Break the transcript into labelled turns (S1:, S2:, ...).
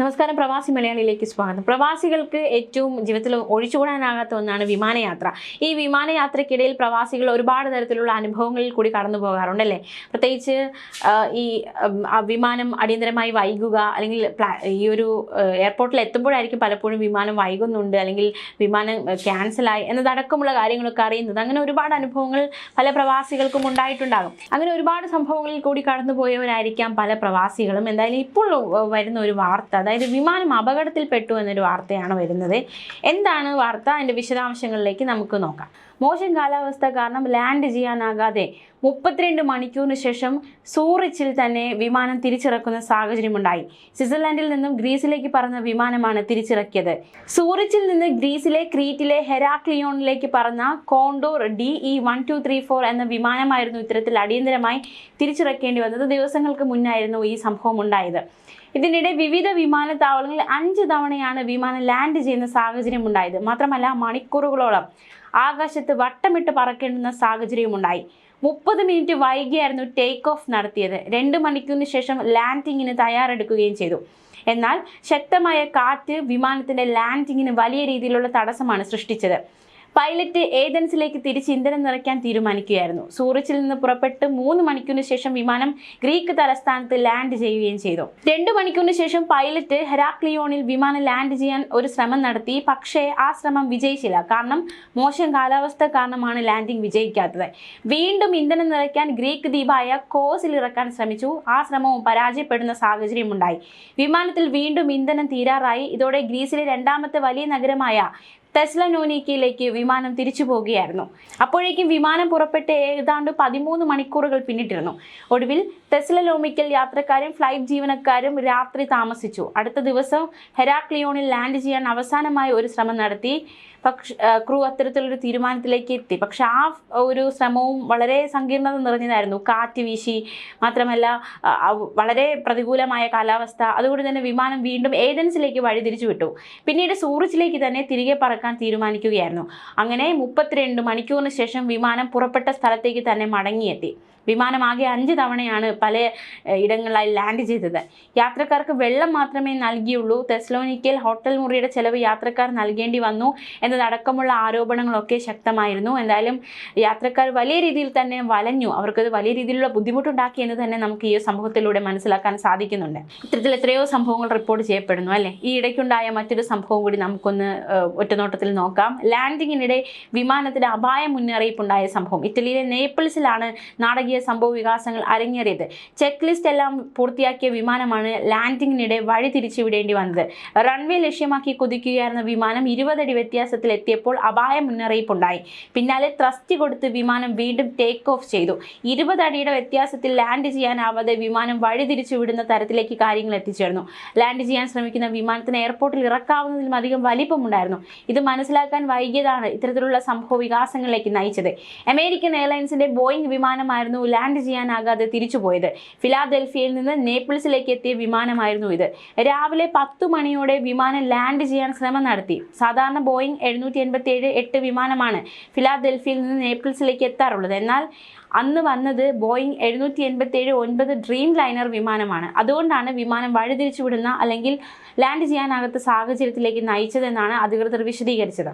S1: നമസ്കാരം പ്രവാസി മലയാളിയിലേക്ക് സ്വാഗതം. പ്രവാസികൾക്ക് ഏറ്റവും ജീവിതത്തിൽ ഒഴിച്ചുകൂടാനാകാത്ത ഒന്നാണ് വിമാനയാത്ര. ഈ വിമാനയാത്രയ്ക്കിടയിൽ പ്രവാസികൾ ഒരുപാട് തരത്തിലുള്ള അനുഭവങ്ങളിൽ കൂടി കടന്നു പോകാറുണ്ടല്ലേ പ്രത്യേകിച്ച് ഈ വിമാനം അടിയന്തരമായി വൈകുക അല്ലെങ്കിൽ ഈ ഒരു എയർപോർട്ടിൽ എത്തുമ്പോഴായിരിക്കും പലപ്പോഴും വിമാനം വൈകുന്നുണ്ട് അല്ലെങ്കിൽ വിമാനം ക്യാൻസലായി എന്നതടക്കമുള്ള കാര്യങ്ങളൊക്കെ അറിയുന്നത്. അങ്ങനെ ഒരുപാട് അനുഭവങ്ങൾ പല പ്രവാസികൾക്കും ഉണ്ടായിട്ടുണ്ടാകും. അങ്ങനെ ഒരുപാട് സംഭവങ്ങളിൽ കൂടി കടന്നുപോയവരായിരിക്കാം പല പ്രവാസികളും. എന്തായാലും ഇപ്പോൾ വരുന്ന ഒരു വാർത്ത അതായത് വിമാനം അപകടത്തിൽപ്പെട്ടു എന്നൊരു വാർത്തയാണ് വരുന്നത്. എന്താണ് വാർത്ത? അതിന്റെ വിശദാംശങ്ങളിലേക്ക് നമുക്ക് നോക്കാം. മോശം കാലാവസ്ഥ കാരണം ലാൻഡ് ചെയ്യാനാകാതെ മുപ്പത്തിരണ്ട് മണിക്കൂറിന് ശേഷം സൂറിച്ചിൽ തന്നെ വിമാനം തിരിച്ചിറക്കുന്ന സാഹചര്യമുണ്ടായി. സ്വിറ്റ്സർലാൻഡിൽ നിന്നും ഗ്രീസിലേക്ക് പറന്ന വിമാനമാണ് തിരിച്ചിറക്കിയത്. സൂറിച്ചിൽ നിന്ന് ഗ്രീസിലെ ക്രീറ്റിലെ ഹെരാക്ലിയോണിലേക്ക് പറന്ന Condor D E one two three four എന്ന വിമാനമായിരുന്നു ഇത്തരത്തിൽ അടിയന്തരമായി തിരിച്ചിറക്കേണ്ടി വന്നത്. ദിവസങ്ങൾക്ക് മുന്നായിരുന്നു ഈ സംഭവം ഉണ്ടായത്. ഇതിനിടെ വിവിധ വിമാനത്താവളങ്ങളിൽ അഞ്ച് തവണയാണ് വിമാനം ലാൻഡ് ചെയ്യുന്ന സാഹചര്യം ഉണ്ടായത്. മാത്രമല്ല മണിക്കൂറുകളോളം ആകാശത്ത് വട്ടമിട്ട് പറക്കേണ്ടുന്ന സാഹചര്യമുണ്ടായി മുപ്പത് മിനിറ്റ് വൈകിയായിരുന്നു ടേക്ക് ഓഫ് നടത്തിയത്. രണ്ട് മണിക്കൂറിന് ശേഷം ലാൻഡിങ്ങിന് തയ്യാറെടുക്കുകയും ചെയ്തു. എന്നാൽ ശക്തമായ കാറ്റ് വിമാനത്തിന്റെ ലാൻഡിങ്ങിന് വലിയ രീതിയിലുള്ള തടസ്സമാണ് സൃഷ്ടിച്ചത്. പൈലറ്റ് ഏതൻസിലേക്ക് തിരിച്ച് ഇന്ധനം നിറയ്ക്കാൻ തീരുമാനിക്കുകയായിരുന്നു. സൂറിച്ചിൽ നിന്ന് പുറപ്പെട്ട് മൂന്ന് മണിക്കൂറിന് ശേഷം വിമാനം ഗ്രീക്ക് തലസ്ഥാനത്ത് ലാൻഡ് ചെയ്യുകയും ചെയ്തു. രണ്ടു മണിക്കൂറിന് ശേഷം പൈലറ്റ് ഹെരാക്ലിയോണിൽ വിമാനം ലാൻഡ് ചെയ്യാൻ ഒരു ശ്രമം നടത്തി. പക്ഷേ ആ ശ്രമം വിജയിച്ചില്ല. കാരണം മോശം കാലാവസ്ഥ കാരണമാണ് ലാൻഡിംഗ് വിജയിക്കാത്തത്. വീണ്ടും ഇന്ധനം നിറയ്ക്കാൻ ഗ്രീക്ക് ദ്വീപായ കോസിൽ ഇറക്കാൻ ശ്രമിച്ചു. ആ ശ്രമവും പരാജയപ്പെടുന്ന സാഹചര്യമുണ്ടായി വിമാനത്തിൽ വീണ്ടും ഇന്ധനം തീരാറായി. ഇതോടെ ഗ്രീസിലെ രണ്ടാമത്തെ വലിയ നഗരമായ ടെസ്ലനോനിക്കയിലേക്ക് വിമാനം തിരിച്ചു പോവുകയായിരുന്നു അപ്പോഴേക്കും വിമാനം പുറപ്പെട്ട് ഏതാണ്ട് പതിമൂന്ന് മണിക്കൂറുകൾ പിന്നിട്ടിരുന്നു. ഒടുവിൽ ടെസ്ലലോമിക്കൽ യാത്രക്കാരും ഫ്ലൈറ്റ് ജീവനക്കാരും രാത്രി താമസിച്ചു. അടുത്ത ദിവസം ഹെരാക്ലിയോണിൽ ലാൻഡ് ചെയ്യാൻ അവസാനമായി ഒരു ശ്രമം നടത്തി. പക്ഷെ ക്രൂ അത്തരത്തിലൊരു തീരുമാനത്തിലേക്ക് എത്തി. പക്ഷെ ആ ഒരു ശ്രമവും വളരെ സങ്കീർണത നിറഞ്ഞതായിരുന്നു. കാറ്റ് വീശി മാത്രമല്ല വളരെ പ്രതികൂലമായ കാലാവസ്ഥ. അതുകൊണ്ട് തന്നെ വിമാനം വീണ്ടും ഏതൻസിലേക്ക് വഴിതിരിച്ചു വിട്ടു പിന്നീട് സൂറിച്ചിലേക്ക് തന്നെ തിരികെ പറക്കാൻ തീരുമാനിക്കുകയായിരുന്നു. അങ്ങനെ മുപ്പത്തിരണ്ട് മണിക്കൂറിന് ശേഷം വിമാനം പുറപ്പെട്ട സ്ഥലത്തേക്ക് തന്നെ മടങ്ങിയെത്തി. വിമാനം ആകെ അഞ്ച് തവണയാണ് പല ഇടങ്ങളിലായി ലാൻഡ് ചെയ്തത്. യാത്രക്കാർക്ക് വെള്ളം മാത്രമേ നൽകിയുള്ളൂ. തെസ്ലോനിക്കൽ ഹോട്ടൽ മുറിയുടെ ചെലവ് യാത്രക്കാർ നൽകേണ്ടി വന്നു എന്നതടക്കമുള്ള ആരോപണങ്ങളൊക്കെ ശക്തമായിരുന്നു. എന്തായാലും യാത്രക്കാർ വലിയ രീതിയിൽ തന്നെ വലഞ്ഞു. അവർക്കത് വലിയ രീതിയിലുള്ള ബുദ്ധിമുട്ടുണ്ടാക്കി എന്ന് തന്നെ നമുക്ക് ഈ സംഭവത്തിലൂടെ മനസ്സിലാക്കാൻ സാധിക്കുന്നുണ്ട്. ഇത്തരത്തിൽ എത്രയോ സംഭവങ്ങൾ റിപ്പോർട്ട് ചെയ്യപ്പെടുന്നു അല്ലേ? ഈ ഇടയ്ക്കുണ്ടായ മറ്റൊരു സംഭവം കൂടി നമുക്കൊന്ന് ഏഹ്, ഒറ്റനോട്ടത്തിൽ നോക്കാം. ലാൻഡിങ്ങിനിടെ വിമാനത്തിന് അപായ മുന്നറിയിപ്പുണ്ടായ സംഭവം. ഇറ്റലിയിലെ നേപ്പിൾസിലാണ് നാടകീയ സംഭവ വികാസങ്ങൾ അരങ്ങേറിയത്. ചെക്ക് ലിസ്റ്റ് എല്ലാം പൂർത്തിയാക്കിയ വിമാനമാണ് ലാൻഡിങ്ങിനിടെ വഴി തിരിച്ചുവിടേണ്ടി വന്നത്. റൺവേ ലക്ഷ്യമാക്കി കുതിക്കുകയായിരുന്ന വിമാനം ഇരുപതടി വ്യത്യാസത്തിൽ എത്തിയപ്പോൾ അപായ മുന്നറിയിപ്പുണ്ടായി. പിന്നാലെ ത്രസ്റ്റ് കൊടുത്ത് വിമാനം വീണ്ടും ടേക്ക് ഓഫ് ചെയ്തു. ഇരുപതടിയുടെ വ്യത്യാസത്തിൽ ലാൻഡ് ചെയ്യാനാവാതെ വിമാനം വഴി തിരിച്ചുവിടുന്ന തരത്തിലേക്ക് കാര്യങ്ങൾ എത്തിച്ചേർന്നു. ലാൻഡ് ചെയ്യാൻ ശ്രമിക്കുന്ന വിമാനത്തിന് എയർപോർട്ടിൽ ഇറക്കാവുന്നതിലും അധികം വലിപ്പമുണ്ടായിരുന്നു. ഇത് മനസ്സിലാക്കാൻ വൈകിയതാണ് ഇത്തരത്തിലുള്ള സംഭവ വികാസങ്ങളിലേക്ക് നയിച്ചത്. അമേരിക്കൻ എയർലൈൻസിന്റെ ബോയിങ് വിമാനമായിരുന്നു ലാൻഡ് ചെയ്യാനാകാതെ തിരിച്ചുപോയത് ഫിലാദെൽഫിയയിൽ നിന്ന് നേപ്പിൾസിലേക്ക് എത്തിയ വിമാനമായിരുന്നു ഇത്. രാവിലെ പത്തു മണിയോടെ വിമാനം ലാൻഡ് ചെയ്യാൻ ശ്രമം നടത്തി. സാധാരണ ബോയിങ് എഴുന്നൂറ്റി എൺപത്തി ഏഴ് എട്ട് വിമാനമാണ് ഫിലാദൽഫിയയിൽ നിന്ന് നേപ്പിൾസിലേക്ക് എത്താറുള്ളത്. എന്നാൽ അന്ന് വന്നത് ബോയിങ് എഴുന്നൂറ്റി എൺപത്തി ഏഴ് ഒൻപത് ഡ്രീം ലൈനർ വിമാനമാണ്. അതുകൊണ്ടാണ് വിമാനം വഴിതിരിച്ചുവിടുന്ന അല്ലെങ്കിൽ ലാൻഡ് ചെയ്യാനാകാത്ത സാഹചര്യത്തിലേക്ക് നയിച്ചതെന്നാണ് അധികൃതർ വിശദീകരിച്ചത്.